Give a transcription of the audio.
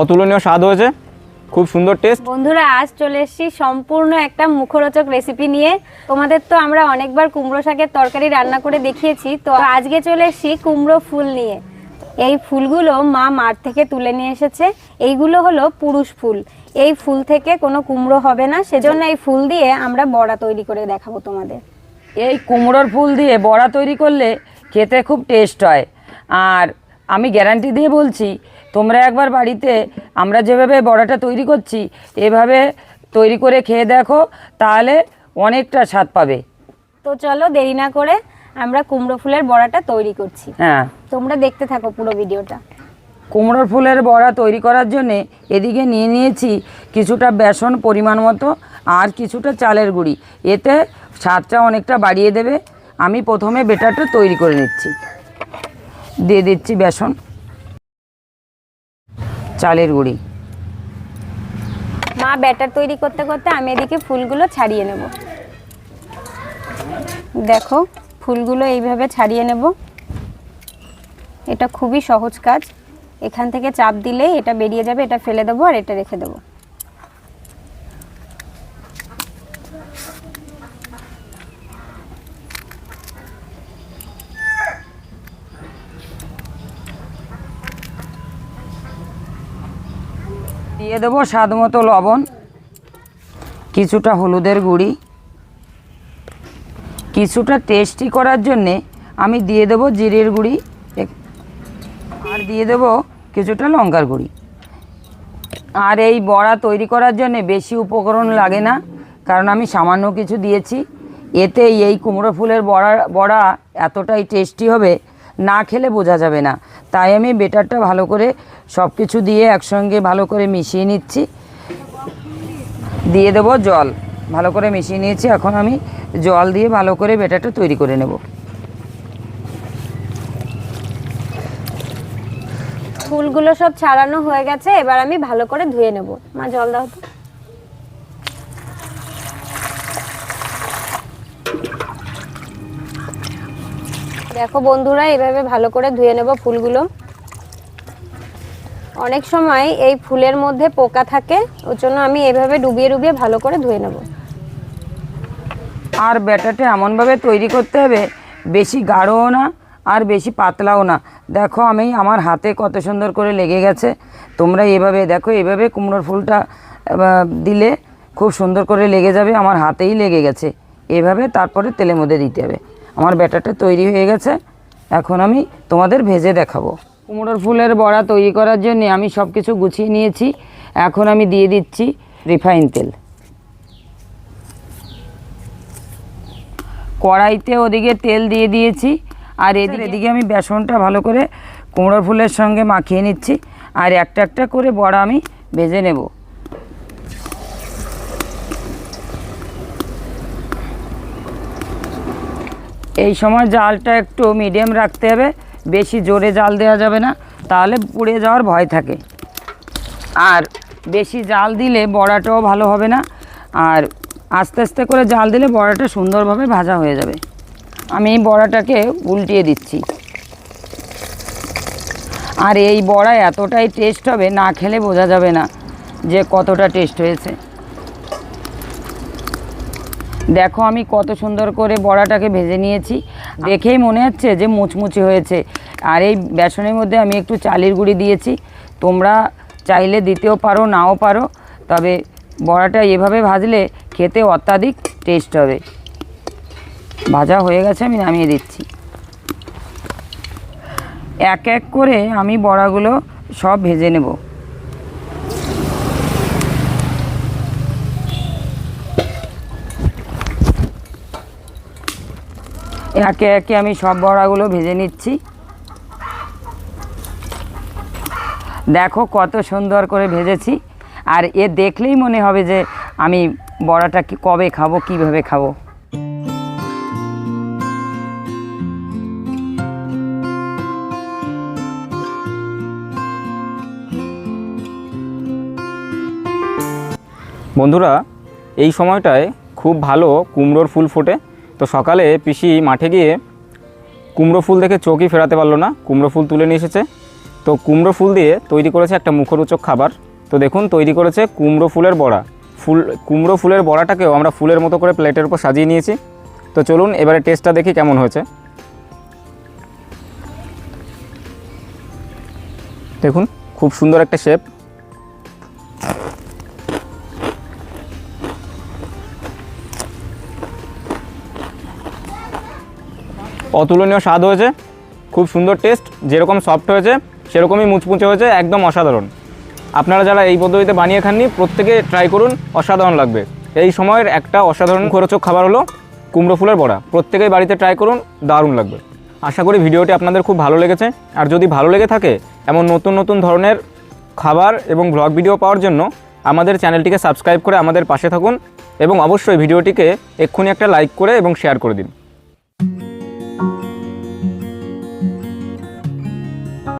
অতুলনীয় স্বাদ হয়েছে। খুব সুন্দর টেস্ট বন্ধুরা আজ চলে এসেছি সম্পূর্ণ একটা মুখরোচক রেসিপি নিয়ে। তোমাদের তো আমরা অনেকবার কুমড়ো শাকের তরকারি রান্না করে দেখিয়েছি। তো আজকে চলে এসেছি কুমড়ো ফুল নিয়ে। এই ফুলগুলো মা মাঠ থেকে তুলে নিয়ে এসেছে। এইগুলো হলো পুরুষ ফুল। এই ফুল থেকে কোনো কুমড়ো হবে না। সেজন্য এই ফুল দিয়ে আমরা বড়া তৈরি করে দেখাবো তোমাদের। এই কুমড়োর ফুল দিয়ে বড়া তৈরি করলে খেতে খুব টেস্ট হয়। আর আমি গ্যারান্টি দিয়ে বলছি তোমরা একবার বাড়িতে আমরা যেভাবে বড়াটা তৈরি করছি এভাবে তৈরি করে খেয়ে দেখো তাহলে অনেকটা স্বাদ পাবে। তো চলো দেরি না করে আমরা কুমড়ো ফুলের বড়াটা তৈরি করছি। হ্যাঁ। তোমরা দেখতে থাকো পুরো ভিডিওটা। কুমড়োর ফুলের বড়া তৈরি করার জন্যে এদিকে নিয়ে নিয়েছি কিছুটা বেসন পরিমাণ মতো আর কিছুটা চালের গুঁড়ি। এতে স্বাদটা অনেকটা বাড়িয়ে দেবে। আমি প্রথমে বেটারটা তৈরি করে নিচ্ছি। দিয়ে দিচ্ছি বেসন। চালের গুঁড়ি। মা ব্যাটার তৈরি করতে করতে আমি এদিকে ফুলগুলো ছাড়িয়ে নেব। দেখো, ফুলগুলো এইভাবে ছাড়িয়ে নেব। এটা খুবই সহজ কাজ। এখান থেকে চাপ দিলেই এটা বেরিয়ে যাবে, এটা ফেলে দেবো আর এটা রেখে দেবো। দিয়ে দেবো স্বাদ মতো লবণ, কিছুটা হলুদের গুঁড়ি। কিছুটা টেস্টি করার জন্যে আমি দিয়ে দেবো জিরের গুঁড়ি আর দিয়ে দেবো কিছুটা লঙ্কার গুঁড়ি। আর এই বড়া তৈরি করার জন্যে বেশি উপকরণ লাগে না, কারণ আমি সামান্য কিছু দিয়েছি। এতে এই কুমড়ো ফুলের বড়া বড়া এতটাই টেস্টি হবে না খেলে বোঝা যাবে না। তাই আমি বেটারটা ভালো করে সব কিছু দিয়ে একসঙ্গে ভালো করে মিশিয়ে নিচ্ছি। দিয়ে দেবো জল। ভালো করে মিশিয়ে নিয়েছি। এখন আমি জল দিয়ে ভালো করে বেটারটা তৈরি করে নেব। ফুলগুলো সব ছাড়ানো হয়ে গেছে। এবার আমি ভালো করে ধুয়ে নেব। মা, জল দাও তো। দেখো বন্ধুরা, এভাবে ভালো করে ধুয়ে নেব ফুলগুলো। অনেক সময় এই ফুলের মধ্যে পোকা থাকে, ওর জন্য আমি এভাবে ডুবিয়ে ডুবিয়ে ভালো করে ধুয়ে নেব। আর ব্যাটারটা এমনভাবে তৈরি করতে হবে, বেশি গাঢ়ও না আর বেশি পাতলাও না। দেখো আমি, আমার হাতে কত সুন্দর করে লেগে গেছে। তোমরা এভাবে, দেখো এভাবে কুমড়োর ফুলটা দিলে খুব সুন্দর করে লেগে যাবে, আমার হাতেই লেগে গেছে। এভাবে তারপরে তেলের মধ্যে দিতে হবে। আমার ব্যাটারটা তৈরি হয়ে গেছে। এখন আমি তোমাদের ভেজে দেখাবো। কুমড়োর ফুলের বড়া তৈরি করার জন্য আমি সব কিছু গুছিয়ে নিয়েছি। এখন আমি দিয়ে দিচ্ছি রিফাইন তেল। কড়াইতে ওদিকে তেল দিয়ে দিয়েছি। আর এদিকে এদিকে আমি বেসনটা ভালো করে কুমড়োর ফুলের সঙ্গে মাখিয়ে নিচ্ছি। আর একটা একটা করে বড়া আমি ভেজে নেব। এই সময় জালটা একটু মিডিয়াম রাখতে হবে। বেশি জোরে জাল দেওয়া যাবে না, তাহলে পুড়ে যাওয়ার ভয় থাকে। আর বেশি জাল দিলে বড়াটাও ভালো হবে না, আর আস্তে আস্তে করে জাল দিলে বড়াটা সুন্দরভাবে ভাজা হয়ে যাবে। আমি এই বড়াটাকে উল্টিয়ে দিচ্ছি। আর এই বড়া এতটাই টেস্ট হবে, না খেলে বোঝা যাবে না যে কতটা টেস্ট হয়েছে। দেখো আমি কত সুন্দর করে বড়াটাকে ভেজে নিয়েছি। দেখেই মনে হচ্ছে যে মুচমুচে হয়েছে। আর এই বেসনের মধ্যে আমি একটু চালের গুঁড়ি দিয়েছি। তোমরা চাইলে দিতেও পারো, নাও পারো। তবে বড়াটা এভাবে ভাজলে খেতে অত্যাধিক টেস্ট হবে। ভাজা হয়ে গেছে, আমি নামিয়ে দিচ্ছি। এক এক করে আমি বড়াগুলো সব ভেজে নেব। একে একে আমি সব বড়াগুলো ভেজে নিচ্ছি। দেখো কত সুন্দর করে ভেজেছি। আর এ দেখলেই মনে হবে যে আমি বড়াটা কি কবে খাব, কীভাবে খাব। বন্ধুরা, এই সময়টায় খুব ভালো কুমড়োর ফুল ফোটে। তো সকালে পিসি মাঠে গিয়ে কুমড়ো ফুল দেখে চোখই ফেরাতে পারল না, কুমড়ো ফুল তুলে নিয়ে এসেছে। তো কুমড়ো ফুল দিয়ে তৈরি করেছে একটা মুখরোচক খাবার। তো দেখুন, তৈরি করেছে কুমড়ো ফুলের বড়া। ফুল, কুমড়ো ফুলের বড়াটাকেও আমরা ফুলের মতো করে প্লেটের উপর সাজিয়ে নিয়েছি। তো চলুন, এবারে টেস্টটা দেখি কেমন হয়েছে। দেখুন, খুব সুন্দর একটা শেপ। অতুলনীয় স্বাদ হয়েছে, খুব সুন্দর টেস্ট যেরকম সফট হয়েছে, সেরকমই মুচমুচে হয়েছে, একদম অসাধারণ। আপনারা যারা এই পদ্ধতিতে বানিয়ে খাননি, প্রত্যেকে ট্রাই করুন, অসাধারণ লাগবে। এই সময়ের একটা অসাধারণ খরচক খাবার হলো কুমড়ো ফুলের বড়া। প্রত্যেকেই বাড়িতে ট্রাই করুন, দারুণ লাগবে। আশা করি ভিডিওটি আপনাদের খুব ভালো লেগেছে। আর যদি ভালো লেগে থাকে, এমন নতুন নতুন ধরনের খাবার এবং ব্লগ ভিডিও পাওয়ার জন্য আমাদের চ্যানেলটিকে সাবস্ক্রাইব করে আমাদের পাশে থাকুন এবং অবশ্যই ভিডিওটিকে এক্ষুনি একটা লাইক করে এবং শেয়ার করে দিন।